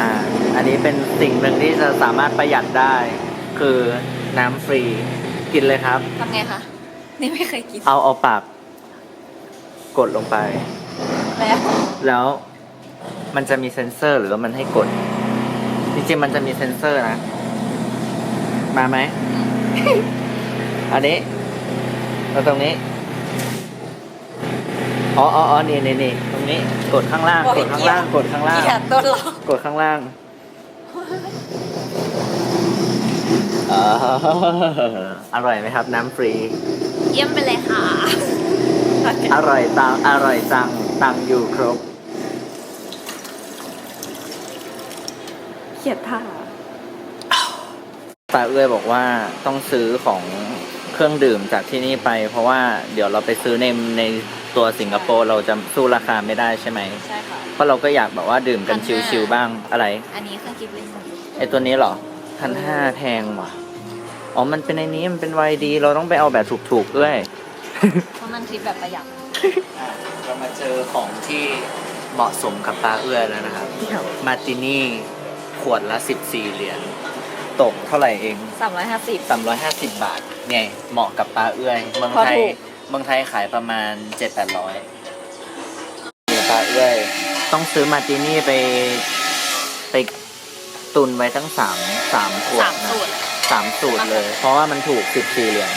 อ่าอันนี้เป็นสิ่งหนึ่งที่จะสามารถประหยัดได้ คือน้ำฟรีกินเลยครับ ทำไงคะ นี่ไม่เคยกินเอาเอาปาก กดลงไป แล้วแล้วมันจะมีเซ็นเซอร์หรือว่ามันให้กด จริงๆมันจะมีเซ็นเซอร์นะ มาไหม อันนี้แล้วตรงนี้ อ๋ออ๋ออ๋อนี่นี่นี่ตรง นี้ กดข้างล่าง กดข้างล่าง กดข้างล่าง เกลียดต้นหรอกดข้างล่างอ่าอร่อยไหมครับน้ำฟรี เยี่ยมไปเลยค่ะอร่อยตังอร่อยจังตังอยู่ครบเขียดท่าตาเอื้อยบอกว่าต้องซื้อของ เครื่องดื่มจากที่นี่ไป เพราะว่าเดี๋ยวเราไปซื้อในในตัวสิงคโปร์เราจะสู้ราคาไม่ได้ใช่ไหม ใช่ค่ะ เพราะเราก็อยากแบบว่าดื่มกัน1,500ชิลๆบ้างอะไร อันนี้เครื่องคิดเลขไอตัวนี้เหรอพันห้าแพงว่ะ อ๋อ มันเป็นในนี้มันเป็นไวดี เราต้องไปเอาแบบถูกๆด้วย เพราะมันทริปแบบประหยัดเรามาเจอของที่เหมาะสมกับปลาเอื้อยแล้วนะครับ มาตินี่ ขวดละ 14 เหรียญ ตกเท่าไหร่เองสามร้อยห้าสิบ350 บาท เนี่ยเหมาะกับปลาเอื้อยเมืองไทยพอถูกเมืองไทยขายประมาณ7-800ปลาเอื้อย ต้องซื้อมาตินี่ไปไปตุนไว้ทั้งสามสามขวดสามนะสูตร สามสูตรเลย เพราะว่ามันถูก14เหรียญ